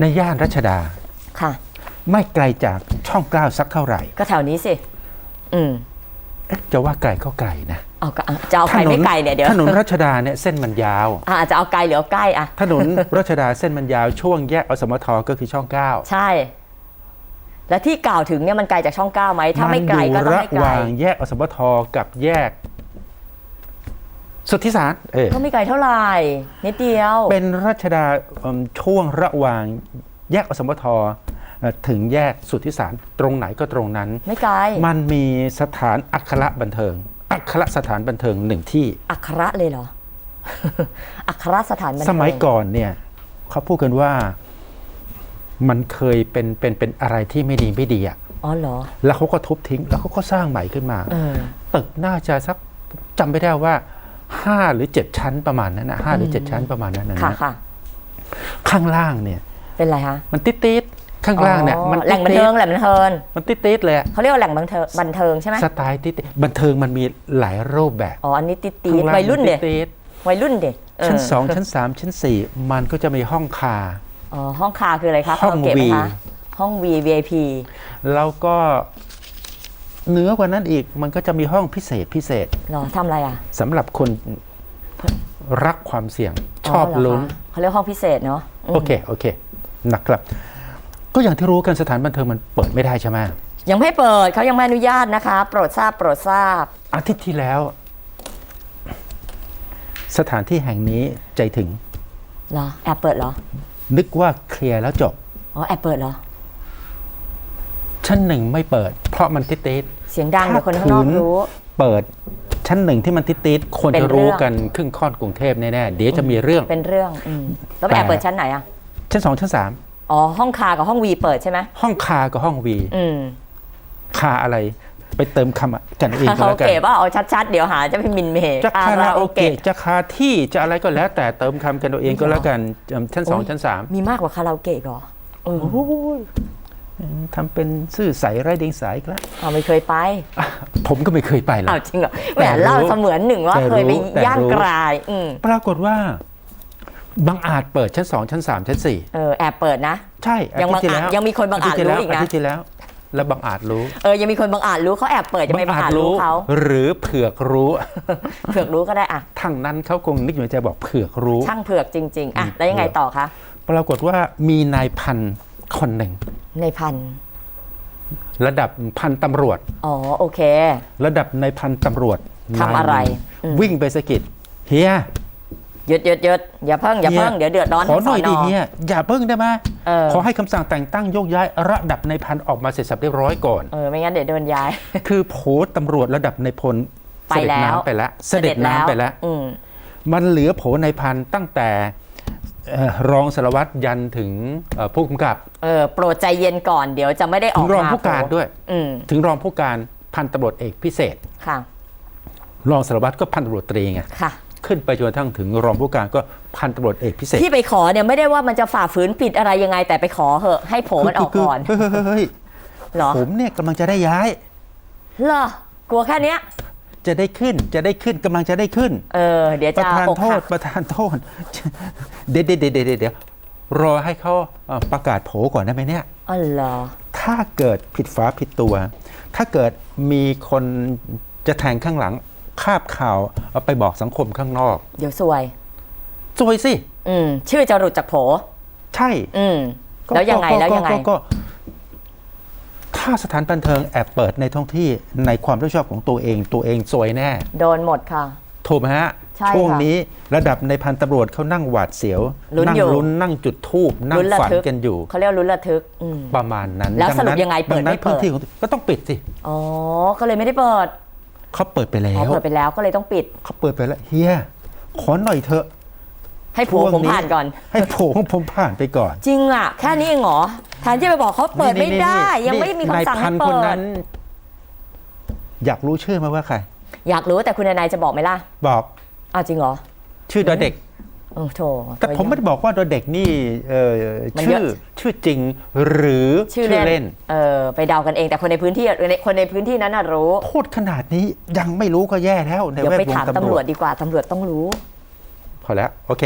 ในย่านรัชดา ค่ะ ไม่ไกลจากช่องเกล้าสักเท่าไหร่ ก็แถวนี้สิ อืมเอ๊ะจะว่าไกลก็ไกลนะเอาก็อะจะเอาไกลไม่ไกลเนี่ยเดี๋ยวถนนรัชดาเนี่ยเส้นมันยาว อะอาจจะเอาไกลหรือเอาใกล้อะ ถนนรัชดาเส้นมันยาวช่วงแยกอสมทก็คือช่องเก้าใช่ และที่กล่าวถึงเนี่ยมันไกลจากช่องเก้าไหมถ้าไม่ไกลก็ต้องระไม่ไกหล ว่างแยกอสมทกับแยก สุทธิสารเออก็ไม่ไกลเท่าไหร่นิดเดียว เป็นรัชดาเอิ่มช่วงระหว่างแยกอสมทเอ่อถึงแยกสุทธิสารตรงไหนก็ตรงนั้น ไม่ไกล มันมีสถานอัคระบันเทิง อัคระสถานบันเทิงหนึ่งที่ อัคระเลยเหรอ อัคระสถานบันเทิง สมัยก่อนเนี่ยเขาพูดกันว่ามันเคยเป็นเป็นเป็นอะไรที่ไม่ดีไม่ดีอะอ๋อเหรอ แล้วเขาก็ทุบทิ้ง แล้วเขาก็สร้างใหม่ขึ้นมาเออตึกน่าจะสักจำไม่ได้ว่า ห้าหรือเจ็ดชั้นประมาณนั้นนะห้าหรือเจ็ดชั้นประมาณนั้นนะค่ะนะค่ะข้างล่างเนี่ยเป็นไรคะมันติดติดๆข้างล่างเนี่ยอ๋อมันแหล่งบันติเทิดงแหล่งบันเทิงๆมันติดติดๆเลยอะเขาเรียกว่าแหล่งบันเทิงบันเทิงใช่ไหมสไตล์ติดๆบันเทิงมันมีหลายรูปแบบอ๋ออันนี้ติดตีข้างล่างวัยรุ่นเด็ติดวัยรุ่นเด็ๆชั้นสองชั้นสามชั้นสี่มันก็จะมีห้องคาอ๋อห้องคาคืออะไรคะห้องคาราโเกะไหม V คะห้อง V VIP แล้วก็ เหนือกว่านั้นอีกมันก็จะมีห้องพิเศษพิเศษเหรอทำอะไรอะ สำหรับคนรักความเสี่ยงชอบเหรคะลุ้นเขาเรียกห้องพิเศษเนาะอืมโอเคโอเคนะครับ ก็อย่างที่รู้กันสถานบันเทิงมันเปิดไม่ได้ใช่ไหมยังไม่เปิดเขายังไม่อนุญาตนะคะ โปรดทราบโปรดทราบ อาทิตย์ที่แล้ว สถานที่แห่งนี้ใจถึงเหรอแอบเปิดเหรอ นึกว่าเคลียร์แล้วจบอ๋อแอบเปิดเหรอ ชั้นหนึ่งไม่เปิด เพราะมันติดติดเสียงดังเดี๋ยวคนข้างนอกรู้ๆเปิดชั้นหนึ่งที่มันติดติดๆคนเป็นจะเรื่รู้องกันครึ่งค่อนกรุงเทพแน่ๆเดี๋ยวจะมีเรื่องเป็นเรื่องอืมแล้วไปแอบแต่เปิดชั้นไหนอะชั้นสองชั้นสามอ๋อห้องคากับห้องวีเปิดใช่ไหมห้องคากับห้องวีอืมคาอะไรไปเติมคำกันเองคาก็ราโอแล้วกันเกะว่าเอาชัดๆ เดี๋ยวหาจะไปมินเมย์จะคาราโอเกะจะคาที่จะอะไรก็แล้วแต่เติมคำกันเอาเองก็แล้วกันเอิ่มชั้นสองชั้นสามมีมากกว่าคาราโอเกะอีกเหรอเออโอ้ย ทำเป็นซื่อใสไร้เดียงสายอีกแล้วเอาไม่เคยไปอะผมก็ไม่เคยไปหรอกอ้าวจริงเหรอแหมแต่รู้เล่าเสมือนหนึ่งว่าแต่รู้เคยไปแต่ย่างรู้กราย อืมปรากฏว่าบางอาจเปิดชั้นสองชั้นสามชั้นสี่เออแอบเปิดนะ ใช่ยังบางทิตที่อาจแล้วยังมีคนบางอาจทิตย์ที่รู้อีกนะ อาทิตย์ที่แล้ว แล้วบางอาจรู้เออยังมีคนบางอาจรู้เขาแอบเปิดจะไปบางอาจรู้เขาหรือเผือกรู้เผือกรู้ก็ได้อะทั้งนั้นเขาคงนึกอยู่ในใจบอกเผือกรู้ ช่างเผือกจริง ๆอะแล้วยังไงต่อคะปรากฏว่ามีนายพันคนหนึ่ง ในพันระดับพันตำรวจ อ๋อโอเค ระดับนายพันตำรวจทำอะไรนายหนึ่งอืมวิ่งไปสะกิดเฮียหยุดหยุดหยุดอย่าเพิ่งอย่าเพิ่งเดี๋ยวเดือดร้อนขอทั้งหสน่ออยนดิอเฮียอย่าเพิ่งได้ไหมเออขอให้คำสั่งแต่งตั้งโยกย้ายระดับในายพันออกมาเสร็จสับเรียบร้อยก่อนเออไม่งั้นเดี๋ยวโดนย้าย คือโผตำรวจระดับในายพลไปเสด็จแล้วน้ำไปแล้วเสด็จน้ำไปแล้วอืมมันเหลือโผในายพันตั้งแต่เอ่อ รองสารวัตรยันถึงเอ่อผู้กำกับเออโปรดใจเย็นก่อนเดี๋ยวจะไม่ได้อถึอกงรองมาผู้การด้วยอืมถึงรองผู้การพันตำรวจเอกพิเศษค่ะ รองสารวัตรก็พันตำรวจตรีไงค่ะ ขึ้นไปจนกระทั่งถึงรองผู้การก็พันตำรวจเอกพิเศษที่ไปขอเนี่ยไม่ได้ว่ามันจะฝ่าฝืนผิดอะไรยังไง แต่ไปขอเหอะให้โผมันออกก่อนคืคือเฮ้ยเหรอผมเนี่ยกำลังจะได้ย้ายเหรอกลัวแค่เนี้ย จะได้ขึ้นจะได้ขึ้นกำลังจะได้ขึ้น เออ เดี๋ยวปจะระธานอกโทหัษกประธานโทษ เดี๋ยวเดี๋ยวเดี๋ยวเดี๋ยวเดี๋ยวรอให้เขาเอ่อประกาศโผก่อนได้ไหมเนี่ยอ๋อเหรอถ้าเกิดผิดฝาผิดตัว ถ้าเกิดมีคนจะแทงข้างหลังคาบข่าวเอาไปบอกสังคมข้างนอก เดี๋ยวซวยซวยสิ อืม ชื่อจะหลุดจากโผ ใช่ อืมก็แล้วยังไงก็แล้วยังไงก็ก็ก็ ถ้าสถานบันเทิงแอบเปิดในท้องที่ในความรับผิดชอบของตัวเอง ตัวเองซวยแน่ โดนหมดค่ะ ถูกไหมฮะใช่ค่ะช่วงนี้ระดับในพันตำรวจเขานั่งหวาดเสียว ลุ้นนั่อยู่ ลุ้นนั่งจุดทูบนั่งลุ้นระฝันทึกกันอยู่ เขาเรียกว่าลุ้นระทึกอืม ประมาณนั้นแล้วสรุปดันั้นยังไงเปิดดังนั้นไม่เปิด พื้นที่ของก็ต้องปิดสิอ๋อ ก็เลยไม่ได้เปิดเขาเปิดไปแล้อ๋อวเปิดไปแล้วก็เลยต้องปิด เขาเปิดไปแล้วเฮียขอหน่อยเถอะให้โผผมผ่านก่อน ให้โผของผมผ่านไปก่อน จริงอะ แค่นี้เองเหรอ แทนที่ไปบอกเขาเปิดไม่ได้นี่ยังไม่มีคำสั่งนายพัให้นเปิคนดนั้นอยากรู้ชื่อไหมว่าใคร อยากรู้แต่คุณนายจะบอกไหมล่ะ บอกอ้าวจริงเหรอ ชื่อดอเด็กโอ้โถแต่ผมไม่ได้บอกว่าดอเด็กนี่เอ่อมันเยชื่อะอชื่อจริงหรือชื่อเล่นเออไปเดากันเองแต่คนในพื้นที่คนในพื้นที่นั้นน่ะรู้พูดขนาดนี้ยังไม่รู้ก็แย่แล้วในเดี๋ยวแวดไปวงถามตำตำรรววจจดีกว่าตำรวจต้องรู้ พอแล้ว โอเค